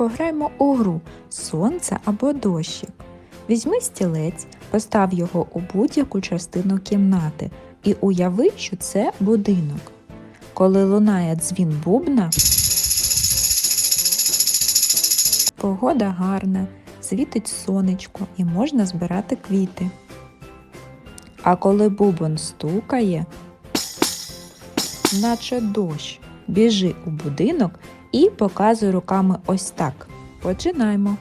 пограємо у гру сонце або дощик. Візьми стілець, постав його у будь-яку частину кімнати і уяви, що це будинок. Коли лунає дзвін бубна, погода гарна, світить сонечко і можна збирати квіти. А коли бубон стукає, наче дощ, біжи у будинок і показуй руками ось так. Починаємо.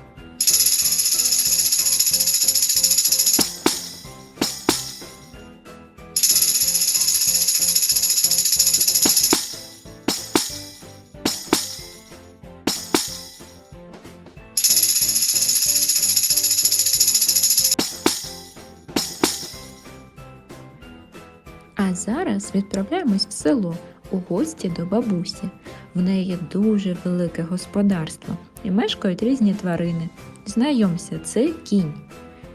А зараз відправляємось в село у гості до бабусі. В неї дуже велике господарство і мешкають різні тварини. Знайомся, це кінь.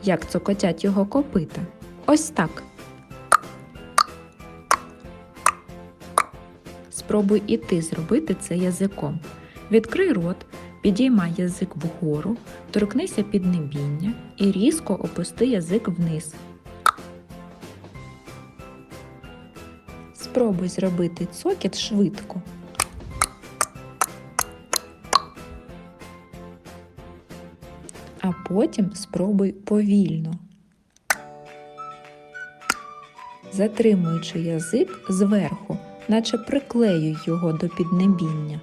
Як цокотять його копита. Ось так. Спробуй і ти зробити це язиком. Відкрий рот, підіймай язик вгору, торкнися піднебіння і різко опусти язик вниз. Спробуй зробити цокіт швидко. А потім спробуй повільно. Затримуючи язик зверху, наче приклеюй його до піднебіння.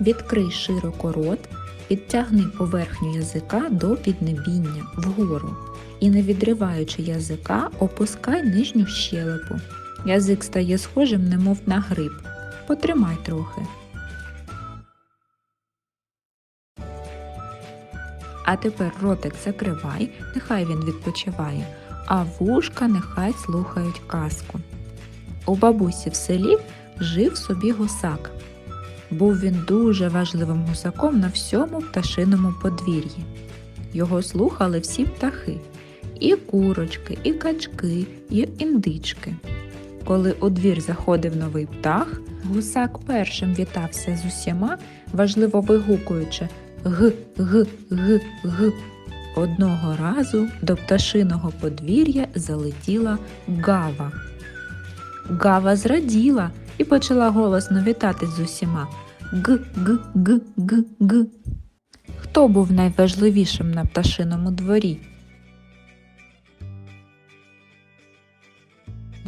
Відкрий широко рот, підтягни поверхню язика до піднебіння вгору і, не відриваючи язика, опускай нижню щелепу. Язик стає схожим, немов на гриб. Потримай трохи. А тепер ротик закривай, нехай він відпочиває, а вушка нехай слухають казку. У бабусі в селі жив собі гусак. Був він дуже важливим гусаком на всьому пташиному подвір'ї. Його слухали всі птахи і курочки, і качки, і індички. Коли у двір заходив новий птах, гусак першим вітався з усіма, важливо вигукуючи г, г, г, г. Одного разу до пташиного подвір'я залетіла гава. Гава зраділа і почала голосно вітатись з усіма. Г, г, г, г, г. Хто був найважливішим на пташиному дворі?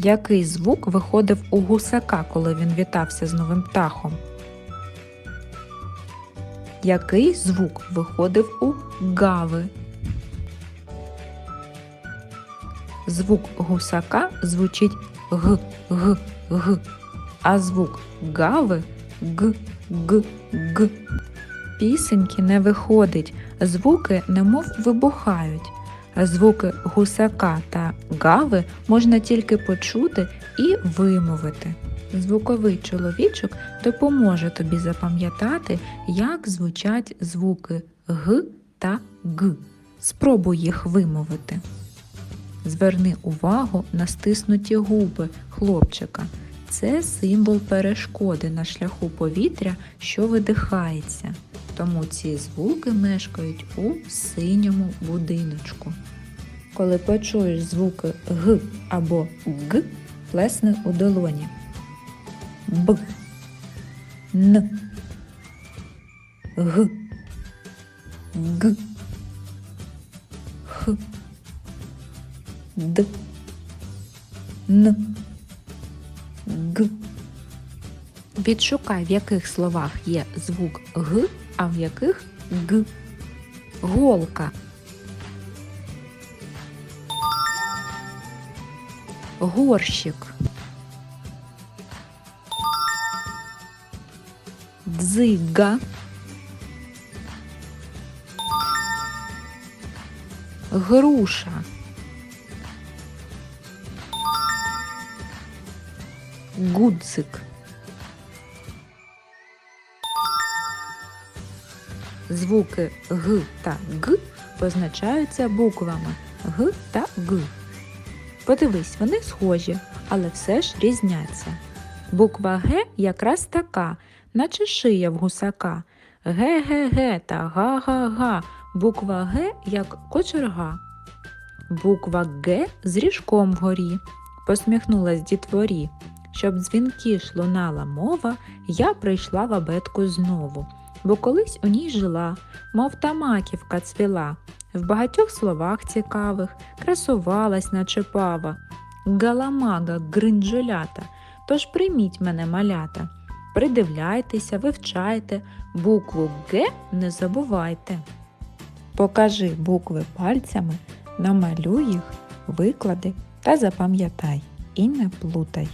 Який звук виходив у гусака, коли він вітався з новим птахом? Який звук виходив у гави? Звук гусака звучить г, г, г, а звук гави г, г, г. Пісеньки не виходить, звуки немов вибухають. Звуки гусака та гави можна тільки почути і вимовити. Звуковий чоловічок допоможе тобі запам'ятати, як звучать звуки г та г. Спробуй їх вимовити. Зверни увагу на стиснуті губи хлопчика. Це символ перешкоди на шляху повітря, що видихається. Тому ці звуки мешкають у синьому будиночку. Коли почуєш звуки г або г, плесни у долоні. Б, Н, Г, Г, Х, Д, Н, Г. Відшукай, в яких словах є звук Г, а в яких Г. Голка. Горщик. Дзига. Груша. Гудзик. Звуки Г та Г позначаються буквами Г та Г. Подивись, вони схожі, але все ж різняться. Буква Г якраз така, наче шия в гусака. Ге-ге-ге та га-га-га. Буква Г як кочерга. Буква Г з ріжком вгорі. Посміхнулась дітворі. Щоб дзвінкіш лунала мова, я прийшла в абетку знову, бо колись у ній жила, мов та маківка цвіла, в багатьох словах цікавих красувалась, наче пава, галамага, гринджолята. Тож прийміть мене, малята, придивляйтеся, вивчайте, букву Г не забувайте. Покажи букви пальцями, намалюй їх, виклади та запам'ятай і не плутай.